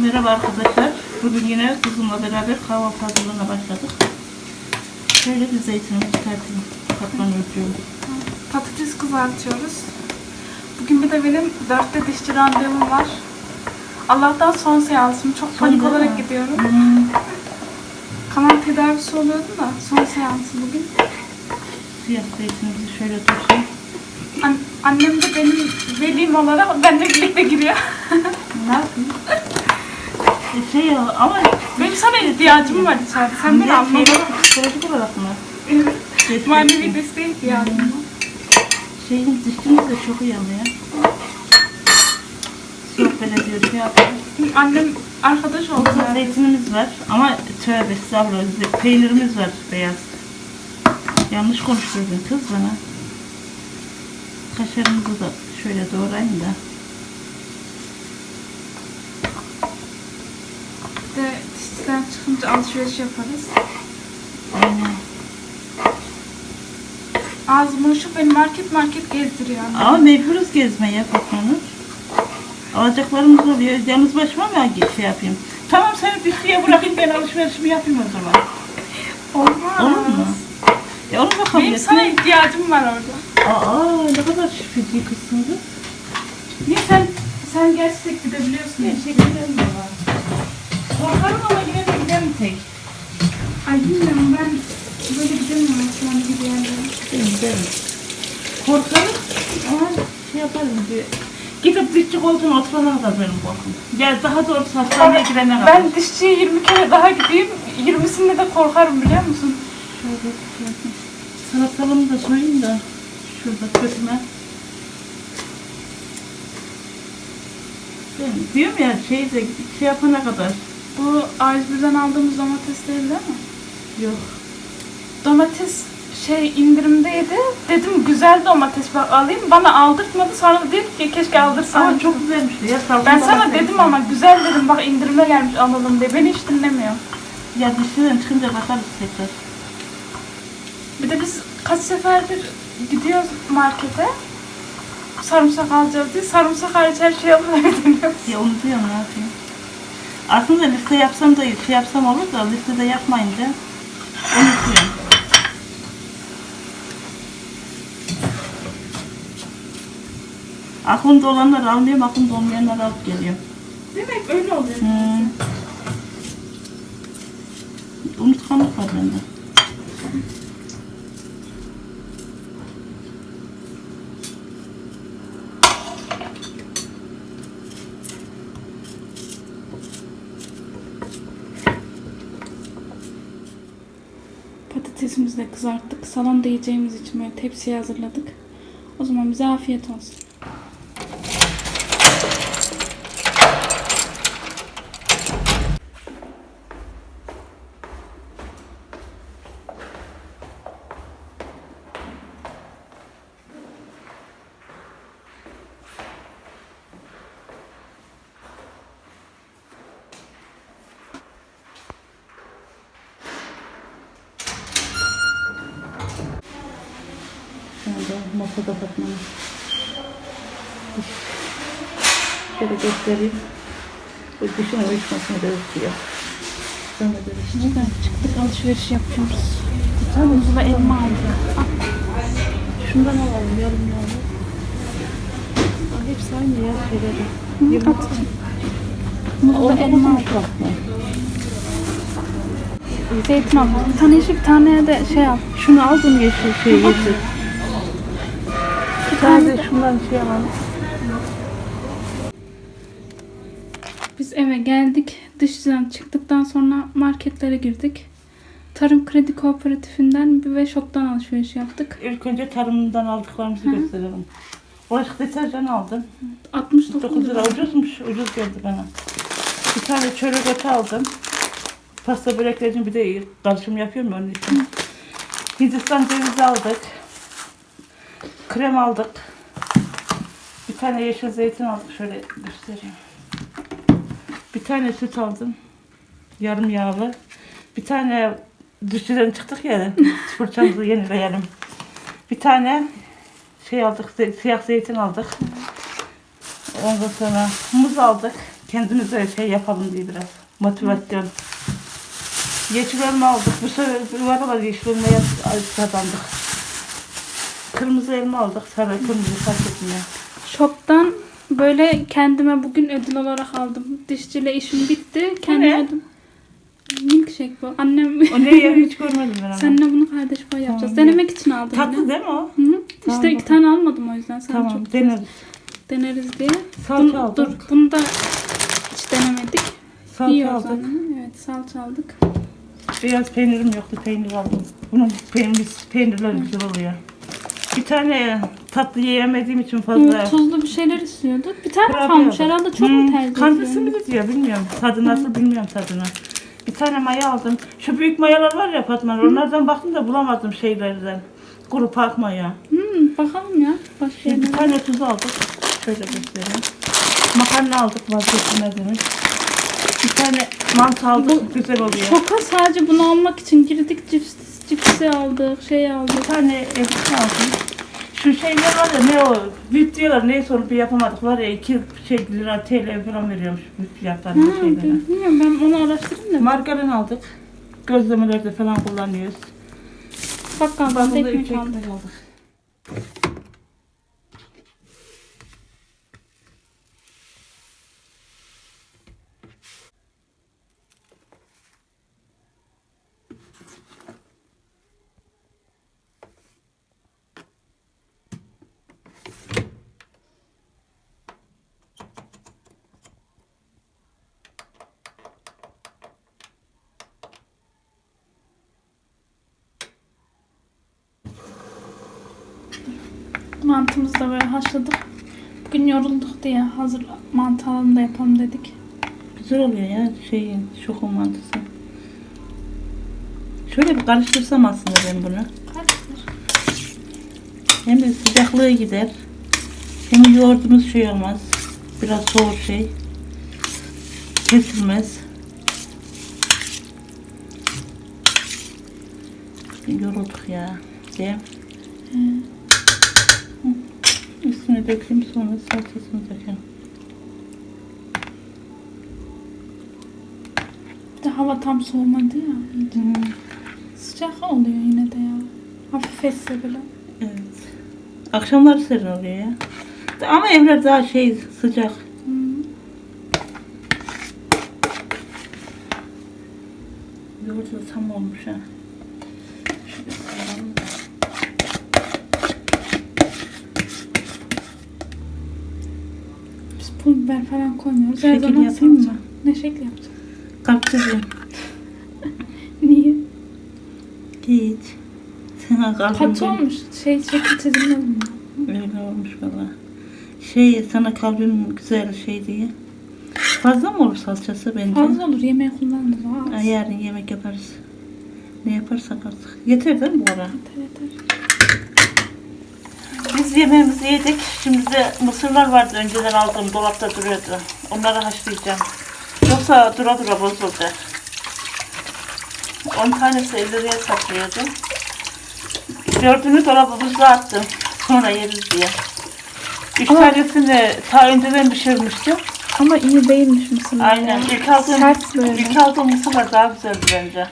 Merhaba arkadaşlar. Bugün yine kızımla beraber kahvaltı hazırlığına başladık. Şöyle bir zeytinimi çıkartayım. Katman ölçüyorum. Patates kızartıyoruz. Bugün bir de benim dörtte dişçi randevum var. Allah'tan son seansım. Çok panik Son değil olarak mi? gidiyorum. Hmm, Kanal tedavisi oluyordu da son seansı bugün. siyah zeytinimizi şöyle tutayım. An- annem de benim velim olarak benimle birlikte giriyor. Ne yapayım? Şey ya ama benim sana ihtiyacım var içeride. Sen beni ne şey anlamadın. olarak, psikolojik olarak mı? Evet. Manevi desteğe ihtiyacım var. Şeyin dişimiz de çok ya. Sohbet ediyoruz ya. Annem arkadaş oldu. Burada zeytinimiz var ama tövbe estağfurullah peynirimiz var beyaz. Yanlış konuşturdun kız bana. Kaşarımızı da şöyle doğrayayım da. Bir dişçiden çıkınca alışveriş yaparız. Aynen. Ağzım şu beni market market gezdiriyor. Ama mecburuz gezmeye Fatma Nur. Alacaklarımız oluyor. Yalnız başıma mı şey yapayım? Tamam seni dişliğe bırakayım ben alışverişimi yapayım o zaman. Olmaz. Olur mu? Ya onu bakalım. Benim sana ihtiyacım var orada. Aa ne kadar şüpheli kızsın kız. Niye sen sen gerçekten gidebiliyorsun. Teşekkür ederim baba. Korkarım ama yine tek. Ay bilmiyorum ben böyle gidemiyorum şu an gibi yerlere. Giderim. Korkarım ama şey yaparım diye. Gidip dişçi koltuğuna oturana kadar benim korkum. Ya daha doğrusu hastaneye gidene kadar. Ben dişçiye 20 kere daha gideyim. 20'sinde de korkarım biliyor musun? Şöyle şey. Salatalımı da soyayım da şurada kötüme. Diyorum ya şey de şey yapana kadar. Bu A101'den aldığımız domates değil değil mi? Yok. Domates şey indirimdeydi. Dedim güzel domates bak alayım. Bana aldırtmadı. Sonra da dedim ki keşke aldırsaydım. Ama çok güzelmişti ya. Ben sana dedim ama güzel dedim bak indirime gelmiş alalım diye. Beni hiç dinlemiyor. Ya dişçiden çıkınca bakarız tekrar. Bir de biz kaç seferdir gidiyoruz markete. Sarımsak alacağız diye. Sarımsak hariç her şeyi deniyoruz. Ya unutuyorum ne yapayım. Aslında liste yapsam da şey yapsam olur da listede yapmayınca unutuyorum. Aklımda olanları almıyorum, aklımda olmayanları alıp geliyorum. Demek öyle oluyor. Hmm. Unutkanlık var bende. De kızarttık. Salonda yiyeceğimiz için böyle tepsiye hazırladık. O zaman bize afiyet olsun. Masada bakmanın. Şöyle göstereyim. Bu dişin uyuşmasını da ötüyor. Sonra da Buradan çıktık alışveriş yapıyoruz. Muzla elma aldık. Ah, Şundan alalım yarım yarım. Hepsi aynı ya şeyleri. At. Muzla elma aldık. Zeytin aldık. Bir tane yeşil, bir tane de şey al. Şunu aldım yeşil şey yeşil. Tane de şundan şey alalım. Biz eve geldik. Dışarıdan çıktıktan sonra marketlere girdik. Tarım Kredi Kooperatifinden bir ve şoktan alışveriş yaptık. İlk önce tarımdan aldıklarımızı gösterelim. Bulaşık deterjan aldım. 69 9 lira ucuzmuş. Ucuz geldi bana. Bir tane çörek otu aldım. Pasta börekleri için bir de karışım yapıyorum ya onun için. Hindistan cevizi aldık. Krem aldık. Bir tane yeşil zeytin aldık. Şöyle göstereyim. Bir tane süt aldım. Yarım yağlı. Bir tane dışarıdan çıktık ya. Fırçamızı yenileyelim. Bir tane şey aldık. Siyah zeytin aldık. Ondan sonra muz aldık. Kendimize şey yapalım diye biraz. Motivasyon. Yeşil elma aldık. Bu sefer bir aralar yeşil elmaya kazandık. Kırmızı elma aldık. Sarı kırmızı fark etmiyor. Shop'tan böyle kendime bugün ödül olarak aldım. Dişçiyle işim bitti. Kendime ne? ödül. Milkshake bu. Annem O ne ya hiç görmedim ben ama. Seninle bunu kardeş pay yapacağız. Tamam. Denemek için aldım. Tatlı yine. değil mi o? Hı -hı. Tamam, işte iki tane almadım o yüzden. Sen Tamam çok deneriz. deneriz diye. Salça Bunu- aldık. dur bunu da hiç denemedik. Salça Yiyoruz aldık. Evet salça aldık. Beyaz peynirim yoktu. Peynir aldım. Bunun peynir, peynirler güzel oluyor. Bir tane tatlı yiyemediğim için fazla. Hı, tuzlu bir şeyler istiyordu. Bir tane Kurabiye kalmış aldım. herhalde çok mu tercih Kandısı ediyorsun? mı diyor bilmiyorum. Tadı nasıl bilmiyorum tadını. Bir tane maya aldım. Şu büyük mayalar var ya Fatma. Onlardan baktım da bulamadım şeylerden. Kuru park maya. Hmm, bakalım ya. Başka Şimdi bir tane tuz aldık. Şöyle göstereyim. Makarna aldık vazgeçilmezimiz. Bir tane mantı aldık. Güzel oluyor. Şoka sadece bunu almak için girdik. Cips, cipsi aldık. Şey Bir aldık. tane elbise aldım. Şu şeyler var ya ne o büyük diyorlar neyse onu bir yapamadık var ya iki şey lira TL falan veriyormuş büyük Ha, fiyatlarında şeylere. bilmiyorum ben onu araştırayım da. Margarin aldık. Gözlemelerde falan kullanıyoruz. Bakkaldan da ekmek aldık. aldık. Mantımızı da böyle haşladık. Bugün yorulduk diye hazır mantı alalım da yapalım dedik. Güzel oluyor ya şeyin şokun mantısı. Şöyle bir karıştırsam aslında ben bunu. Hem de sıcaklığı gider. Hem yoğurdumuz şey olmaz. Biraz soğur şey. Kesilmez. Yorulduk ya. Değil mi? Hı. Üstüne dökeyim sonra salçasını dökelim. Bir de hava tam soğumadı ya. iyice. Sıcak oluyor yine de ya. Hafif esse bile. Evet. Akşamları serin oluyor ya. Ama evler daha şey sıcak. Hmm. Yoğurt da tam olmuş ha. Şöyle koyalım da. Biz pul biber falan koymuyoruz. Her Şekil zaman yapayım mı? Ne şekli yapacağız? Kalp çocuğum. Niye? Hiç. Sana kalbim Katı olmuş. Şey şekil çizilmez mi? Öyle olmuş valla. Şey sana kalbim güzel şey diye. Fazla mı olur salçası bence? Fazla olur. Yemeğe kullanırız. Aa, yarın yemek yaparız. Ne yaparsak artık. Yeter değil mi bu ara? Yeter yeter. Biz yemeğimizi yedik. Şimdi de mısırlar vardı önceden aldığım dolapta duruyordu. Onları haşlayacağım. Yoksa dura dura bozuldu. 10 tanesi 50 liraya satılıyordu. Dördünü dolaba buzluğa attım. Sonra yeriz diye. Üç Ama- tanesini ta önceden pişirmiştim. Ama iyi değilmiş mısırlar. Aynen. İlk aldığım, Sert böyle. ilk aldığım mısırlar daha güzeldi bence.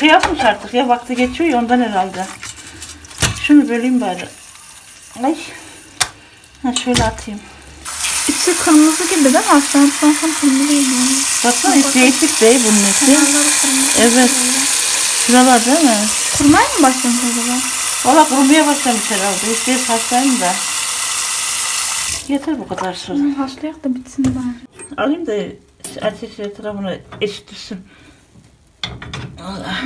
Şey yapmış artık ya vakti geçiyor ya ondan herhalde. Şunu böleyim bari. Ay. Ha şöyle atayım. İçi kırmızı gibi değil mi? Aslında baksana kırmızı gibi. Baksana hiç değişik değil bunun içi. Evet. Şuralar değil mi? Kurmaya mı başlamış acaba? Valla kurumaya başlamış herhalde. Değil saçlarım da. Yeter bu kadar su. Bunu haşlayak da bitsin bari. Alayım da ateş etrafını eşittirsin. Allah.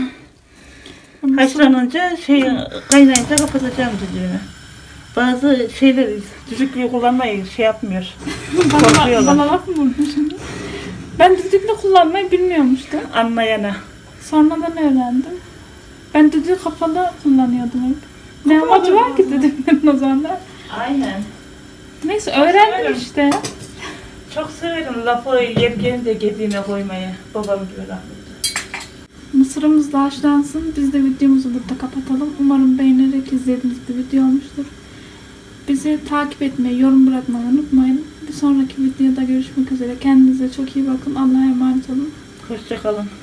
Haşlanınca şey kaynayınca kapatacağım düdüğünü. Bazı şeyler düdüklüğü kullanmayı şey yapmıyor. Bana, Korkuyorlar. bana laf mı vurdun şimdi? Ben düdüklü kullanmayı bilmiyormuştum. Anlayana. Sonradan öğrendim. Ben düdüğü kapalı kullanıyordum hep. Ne amacı var ki düdüklerin o zamanlar? Aynen. Neyse öğrendim severim. işte. Çok severim lafı yer gelince gediğine koymayı. Babam gibi rahmetli. Mısırımız da haşlansın. Biz de videomuzu burada kapatalım. Umarım beğenerek izlediğiniz bir video olmuştur. Bizi takip etmeyi, yorum bırakmayı unutmayın. Bir sonraki videoda görüşmek üzere. Kendinize çok iyi bakın. Allah'a emanet olun. Hoşçakalın.